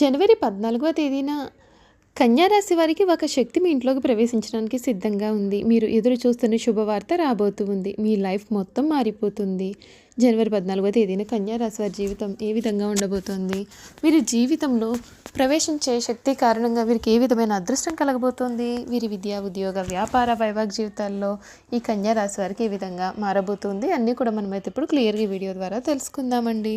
జనవరి పద్నాలుగవ తేదీన కన్యారాశి వారికి ఒక శక్తి మీ ఇంట్లోకి ప్రవేశించడానికి సిద్ధంగా ఉంది. మీరు ఎదురు చూస్తున్న శుభవార్త రాబోతుంది మీ లైఫ్ మొత్తం మారిపోతుంది. జనవరి పద్నాలుగవ తేదీన కన్యారాశి వారి జీవితం ఏ విధంగా ఉండబోతోంది? వీరి జీవితంలో ప్రవేశించే శక్తి కారణంగా వీరికి ఏ విధమైన అదృష్టం కలగబోతోంది? వీరి విద్యా ఉద్యోగ వ్యాపార వైవాహిక జీవితాల్లో ఈ కన్యారాశి వారికి ఏ విధంగా మారబోతుంది? అన్నీ కూడా మనమైతే ఇప్పుడు క్లియర్గా వీడియో ద్వారా తెలుసుకుందామండి.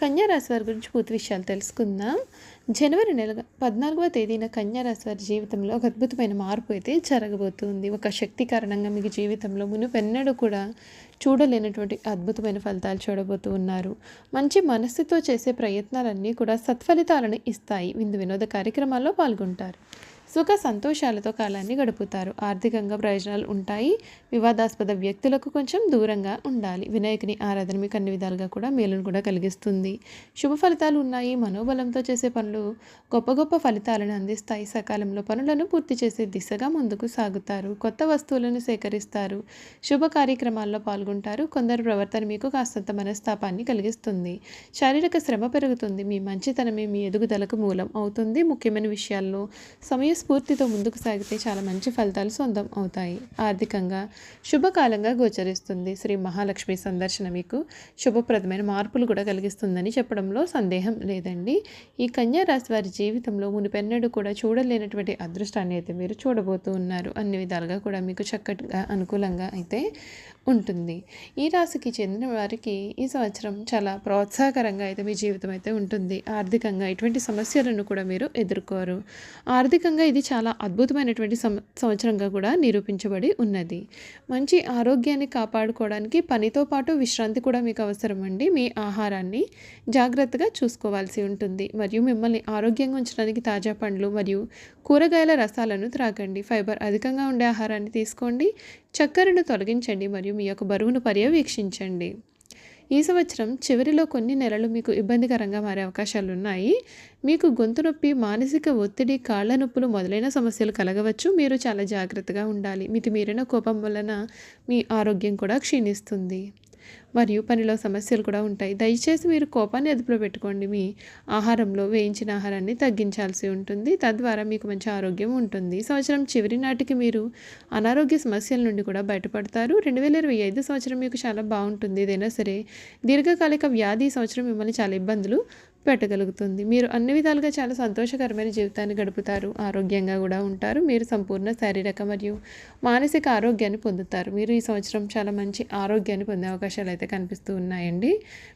కన్యారాశి వారి గురించి పూర్తి విషయాలు తెలుసుకుందాం. జనవరి నెల పద్నాలుగవ తేదీన కన్యారాశి వారి జీవితంలో ఒక అద్భుతమైన మార్పు అయితే జరగబోతుంది. ఒక శక్తి కారణంగా మీకు జీవితంలో మునుపెన్నడూ కూడా చూడలేనటువంటి అద్భుతమైన ఫలితాలు చూడబోతూ ఉన్నారు. మంచి మనస్సుతో చేసే ప్రయత్నాలన్నీ కూడా సత్ఫలితాలను ఇస్తాయి. విందు వినోద కార్యక్రమాల్లో పాల్గొంటారు. సుఖ సంతోషాలతో కాలాన్ని గడుపుతారు. ఆర్థికంగా ప్రయోజనాలు ఉంటాయి. వివాదాస్పద వ్యక్తులకు కొంచెం దూరంగా ఉండాలి. వినాయకుని ఆరాధన మీకు అన్ని విధాలుగా కూడా మేలును కూడా కలిగిస్తుంది. శుభ ఫలితాలు ఉన్నాయి. మనోబలంతో చేసే పనులు గొప్ప గొప్ప ఫలితాలను అందిస్తాయి. సకాలంలో పనులను పూర్తి చేసే దిశగా ముందుకు సాగుతారు. కొత్త వస్తువులను సేకరిస్తారు. శుభ కార్యక్రమాల్లో పాల్గొంటారు. కొందరు ప్రవర్తన మీకు కాస్తంత మనస్తాపాన్ని కలిగిస్తుంది. శారీరక శ్రమ పెరుగుతుంది. మీ మంచితనమే మీ ఎదుగుదలకు మూలం అవుతుంది. ముఖ్యమైన విషయాల్లో సమయ స్ఫూర్తితో ముందుకు సాగితే చాలా మంచి ఫలితాలు సొంతం అవుతాయి. ఆర్థికంగా శుభకాలంగా గోచరిస్తుంది. శ్రీ మహాలక్ష్మి సందర్శన మీకు శుభప్రదమైన మార్పులు కూడా కలిగిస్తుందని చెప్పడంలో సందేహం లేదండి. ఈ కన్యా రాశి వారి జీవితంలో మునిపెన్నడూ కూడా చూడలేనటువంటి అదృష్టాన్ని అయితే మీరు చూడబోతూ ఉన్నారు. అన్ని విధాలుగా కూడా మీకు చక్కటిగా అనుకూలంగా అయితే ఉంటుంది. ఈ రాశికి చెందిన వారికి ఈ సంవత్సరం చాలా ప్రోత్సాహకరంగా అయితే మీ జీవితం అయితే ఉంటుంది. ఆర్థికంగా ఎటువంటి సమస్యలను కూడా మీరు ఎదుర్కోరు. ఆర్థికంగా ఇది చాలా అద్భుతమైనటువంటి సంవత్సరంగా కూడా నిరూపించబడి ఉన్నది. మంచి ఆరోగ్యాన్ని కాపాడుకోవడానికి పనితో పాటు విశ్రాంతి కూడా మీకు అవసరం అండి. మీ ఆహారాన్ని జాగ్రత్తగా చూసుకోవాల్సి ఉంటుంది. మరియు మిమ్మల్ని ఆరోగ్యంగా ఉంచడానికి తాజా పండ్లు మరియు కూరగాయల రసాలను త్రాగండి. ఫైబర్ అధికంగా ఉండే ఆహారాన్ని తీసుకోండి. చక్కెరను తొలగించండి. మరియు మీ యొక్క బరువును పర్యవేక్షించండి. ఈ సంవత్సరం చివరిలో కొన్ని నెలలు మీకు ఇబ్బందికరంగా మారే అవకాశాలు ఉన్నాయి మీకు గొంతు నొప్పి మానసిక ఒత్తిడి కాళ్ళ నొప్పులు మొదలైన సమస్యలు కలగవచ్చు. మీరు చాలా జాగ్రత్తగా ఉండాలి. మితిమీరిన కోపం వలన మీ ఆరోగ్యం కూడా క్షీణిస్తుంది. మరియు పనిలో సమస్యలు కూడా ఉంటాయి. దయచేసి మీరు కోపాన్ని అదుపులో పెట్టుకోండి. మీ ఆహారంలో వేయించిన ఆహారాన్ని తగ్గించాల్సి ఉంటుంది. తద్వారా మీకు మంచి ఆరోగ్యం ఉంటుంది. సంవత్సరం చివరి నాటికి మీరు అనారోగ్య సమస్యల నుండి కూడా బయటపడతారు. రెండు వేల ఇరవై ఐదు సంవత్సరం మీకు చాలా బాగుంటుంది. ఏదైనా సరే దీర్ఘకాలిక వ్యాధి సంవత్సరం మిమ్మల్ని చాలా ఇబ్బందులు పెట్టగలుగుతుంది. మీరు అన్ని విధాలుగా చాలా సంతోషకరమైన జీవితాన్ని గడుపుతారు. ఆరోగ్యంగా కూడా ఉంటారు. మీరు సంపూర్ణ శారీరక మరియు మానసిక ఆరోగ్యాన్ని పొందుతారు. మీరు ఈ సంవత్సరం చాలా మంచి ఆరోగ్యాన్ని పొందే అవకాశాలు అయితే కనిపిస్తూ ఉన్నాయండి.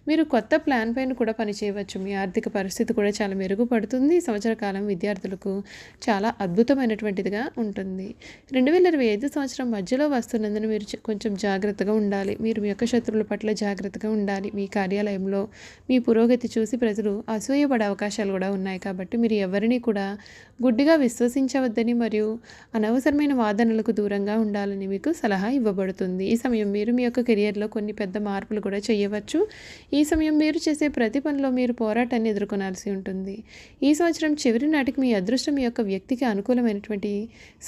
మీరు కొత్త ప్లాన్ పైన కూడా పనిచేయవచ్చు. మీ ఆర్థిక పరిస్థితి కూడా చాలా మెరుగుపడుతుంది. ఈ సంవత్సర కాలం విద్యార్థులకు చాలా అద్భుతమైనటువంటిదిగా ఉంటుంది. రెండు వేల ఇరవై ఐదు సంవత్సరం మధ్యలో వస్తున్నందున మీరు కొంచెం జాగ్రత్తగా ఉండాలి. మీరు మీ యొక్క శత్రువుల పట్ల జాగ్రత్తగా ఉండాలి. మీ కార్యాలయంలో మీ పురోగతి చూసి ప్రజలు అసూయపడే అవకాశాలు కూడా ఉన్నాయి కాబట్టి మీరు ఎవరిని కూడా గుడ్డిగా విశ్వసించవద్దని మరియు అనవసరమైన వాదనలకు దూరంగా ఉండాలని మీకు సలహా ఇవ్వబడుతుంది. ఈ సమయం మీరు మీ యొక్క కెరియర్లో కొన్ని పెద్ద మార్పులు కూడా చేయవచ్చు. ఈ సమయం మీరు చేసే ప్రతి పనిలో మీరు పోరాటాన్ని ఎదుర్కొనాల్సి ఉంటుంది. ఈ సంవత్సరం చివరి నాటికి మీ అదృష్టం మీ యొక్క వ్యక్తికి అనుకూలమైనటువంటి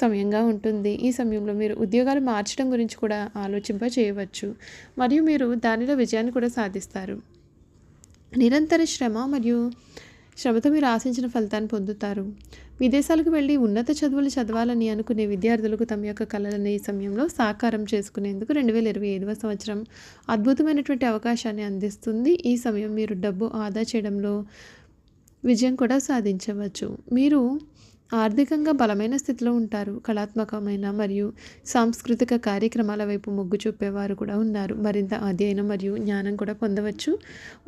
సమయంగా ఉంటుంది. ఈ సమయంలో మీరు ఉద్యోగాలు మార్చడం గురించి కూడా ఆలోచింప చేయవచ్చు మరియు మీరు దానిలో విజయాన్ని కూడా సాధిస్తారు. నిరంతర శ్రమ మరియు శ్రమతో మీరు ఆశించిన ఫలితాన్ని పొందుతారు. విదేశాలకు వెళ్ళి ఉన్నత చదువులు చదవాలని అనుకునే విద్యార్థులకు తమ యొక్క కళలను ఈ సమయంలో సాకారం చేసుకునేందుకు రెండు వేల ఇరవై ఐదవ సంవత్సరం అద్భుతమైనటువంటి అవకాశాన్ని అందిస్తుంది. ఈ సమయం మీరు డబ్బు ఆదా చేయడంలో విజయం కూడా సాధించవచ్చు. మీరు ఆర్థికంగా బలమైన స్థితిలో ఉంటారు. కళాత్మకమైన మరియు సాంస్కృతిక కార్యక్రమాల వైపు మొగ్గు చూపేవారు కూడా ఉన్నారు. మరింత అధ్యయనం మరియు జ్ఞానం కూడా పొందవచ్చు.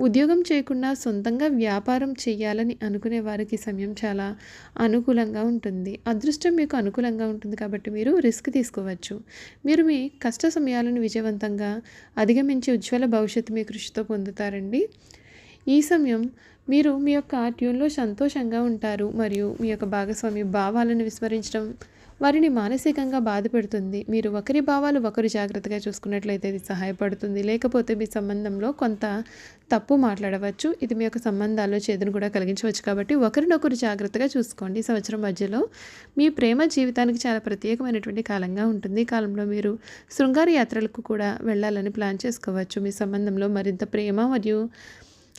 ఉద్యోగం చేయకుండా సొంతంగా వ్యాపారం చేయాలని అనుకునే వారికి సమయం చాలా అనుకూలంగా ఉంటుంది. అదృష్టం మీకు అనుకూలంగా ఉంటుంది కాబట్టి మీరు రిస్క్ తీసుకోవచ్చు. మీరు మీ కష్ట సమయాలను విజయవంతంగా అధిగమించి ఉజ్వల భవిష్యత్తు మీ కృషితో పొందుతారండి. ఈ సమయం మీరు మీ యొక్క ట్యూన్లో సంతోషంగా ఉంటారు మరియు మీ యొక్క భాగస్వామి భావాలను విస్మరించడం వారిని మానసికంగా బాధపెడుతుంది. మీరు ఒకరి భావాలు ఒకరు జాగ్రత్తగా చూసుకున్నట్లయితే ఇది సహాయపడుతుంది. లేకపోతే మీ సంబంధంలో కొంత తప్పు మాట్లాడవచ్చు. ఇది మీ యొక్క సంబంధాల్లో చేదును కూడా కలిగించవచ్చు. కాబట్టి ఒకరినొకరు జాగ్రత్తగా చూసుకోండి. ఈ సంవత్సరం మధ్యలో మీ ప్రేమ జీవితానికి చాలా ప్రత్యేకమైనటువంటి కాలంగా ఉంటుంది. ఈ కాలంలో మీరు శృంగార యాత్రలకు కూడా వెళ్ళాలని ప్లాన్ చేసుకోవచ్చు. మీ సంబంధంలో మరింత ప్రేమ మరియు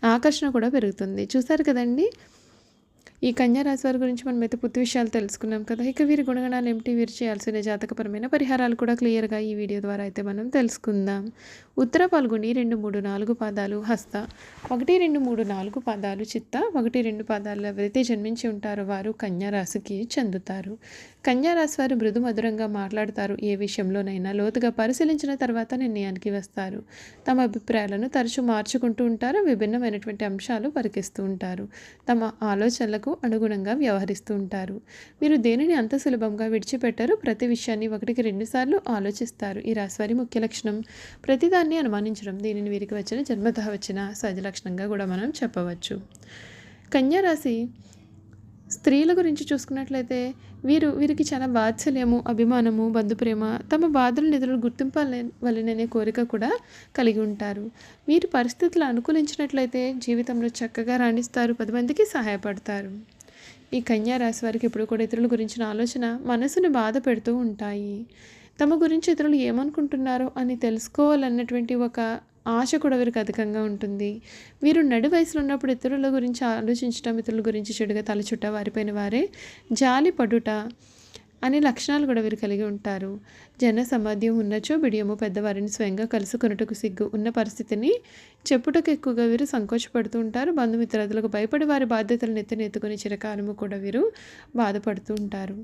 ఆకర్షణ కూడా పెరుగుతుంది. చూసారు కదండి? ఈ కన్యారాశి వారి గురించి మనం అయితే పూర్తి విషయాలు తెలుసుకున్నాం కదా. ఇక వీరి గుణగణాలు ఏమిటి? వీరు చేయాల్సిన జాతకపరమైన పరిహారాలు కూడా క్లియర్గా ఈ వీడియో ద్వారా అయితే మనం తెలుసుకుందాం. ఉత్తర పాల్గొని రెండు మూడు నాలుగు పాదాలు హస్త. ఒకటి రెండు మూడు నాలుగు పాదాలు చిత్త. ఒకటి రెండు పాదాలు ఎవరైతే జన్మించి ఉంటారో వారు కన్యారాశికి చెందుతారు. కన్యారాశి వారు మృదు మధురంగా మాట్లాడతారు. ఏ విషయంలోనైనా లోతుగా పరిశీలించిన తర్వాత నిర్ణయానికి వస్తారు. తమ అభిప్రాయాలను తరచూ మార్చుకుంటూ ఉంటారు. విభిన్నమైనటువంటి అంశాలు పరికిస్తూ ఉంటారు. తమ ఆలోచనలకు అనుగుణంగా వ్యవహరిస్తూ ఉంటారు. మీరు దేనిని అంత సులభంగా విడిచిపెట్టరు? ప్రతి విషయాన్ని ఒకటికి రెండుసార్లు ఆలోచిస్తారు. ఈ రాశివారి ముఖ్య లక్షణం ప్రతిదాన్ని అనుమానించడం. దీనిని వీరికి వచ్చిన జన్మత వచ్చిన సహజ లక్షణంగా కూడా మనం చెప్పవచ్చు. కన్యా రాశి స్త్రీల గురించి చూసుకున్నట్లయితే వీరు వీరికి చాలా వాత్సల్యము అభిమానము బంధుప్రేమ తమ బాధలు నిధులు గుర్తింపాలనే కోరిక కూడా కలిగి ఉంటారు. వీరు పరిస్థితులు అనుకూలించినట్లయితే జీవితంలో చక్కగా రాణిస్తారు పది మందికి సహాయపడతారు. ఈ కన్యా రాశి వారికి ఎప్పుడు కూడా ఇతరుల గురించిన ఆలోచన మనసుని బాధ పెడుతూ ఉంటాయి. తమ గురించి ఇతరులు ఏమనుకుంటున్నారో అని తెలుసుకోవాలన్నటువంటి ఒక ఆశ కూడా వీరికి అధికంగా ఉంటుంది. వీరు నడు వయసులో ఉన్నప్పుడు ఇతరుల గురించి ఆలోచించటం ఇతరుల గురించి చెడుగా తలచుట వారిపైన వారే జాలి పడుట అనే లక్షణాలు కూడా వీరు కలిగి ఉంటారు. జన సమాధ్యం ఉన్నచో బిడియము పెద్దవారిని స్వయంగా కలుసుకొనుటకు సిగ్గు ఉన్న పరిస్థితిని చెప్పుటకు ఎక్కువగా వీరు సంకోచపడుతూ ఉంటారు. బంధుమిత్రాదులకు భయపడి వారి బాధ్యతలను ఎత్తునెత్తుకుని చిరకాలము కూడా వీరు బాధపడుతూ ఉంటారు.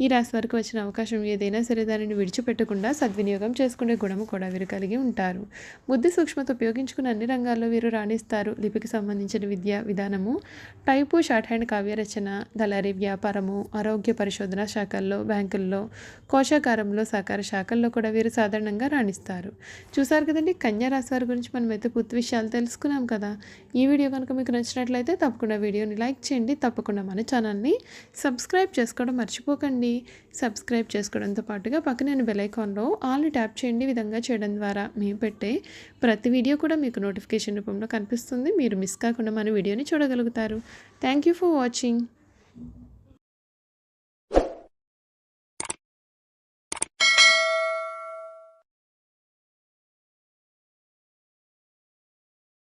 ఈ రాశి వారికి వచ్చిన అవకాశం ఏదైనా సరే దానిని విడిచిపెట్టకుండా సద్వినియోగం చేసుకునే గుణము కూడా వీరు కలిగి ఉంటారు. బుద్ధి సూక్ష్మత ఉపయోగించుకుని అన్ని రంగాల్లో వీరు రాణిస్తారు. లిపికి సంబంధించిన విద్య విధానము టైపు షార్ట్ హ్యాండ్ కావ్య రచన దళారీ వ్యాపారము ఆరోగ్య పరిశోధన శాఖల్లో బ్యాంకుల్లో కోశాకారంలో సహకార శాఖల్లో కూడా వీరు సాధారణంగా రాణిస్తారు. చూసారు కదండి కన్యా రాశి వారి గురించి మనమైతే పూర్తి విషయాలు తెలుసుకున్నాం కదా. ఈ వీడియో కనుక మీకు నచ్చినట్లయితే తప్పకుండా వీడియోని లైక్ చేయండి. తప్పకుండా మన ఛానల్ని సబ్స్క్రైబ్ చేసుకోవడం మర్చిపోకండి. సబ్స్క్రైబ్ చేసుకోవడంతో పాటుగా పక్కన బెల్ ఐకాన్లో ఆల్ని ట్యాప్ చేయండి. విధంగా చేయడం ద్వారా మేము పెట్టే ప్రతి వీడియో కూడా మీకు నోటిఫికేషన్ రూపంలో కనిపిస్తుంది. మీరు మిస్ కాకుండా మన వీడియోని చూడగలుగుతారు. Thank you for watching.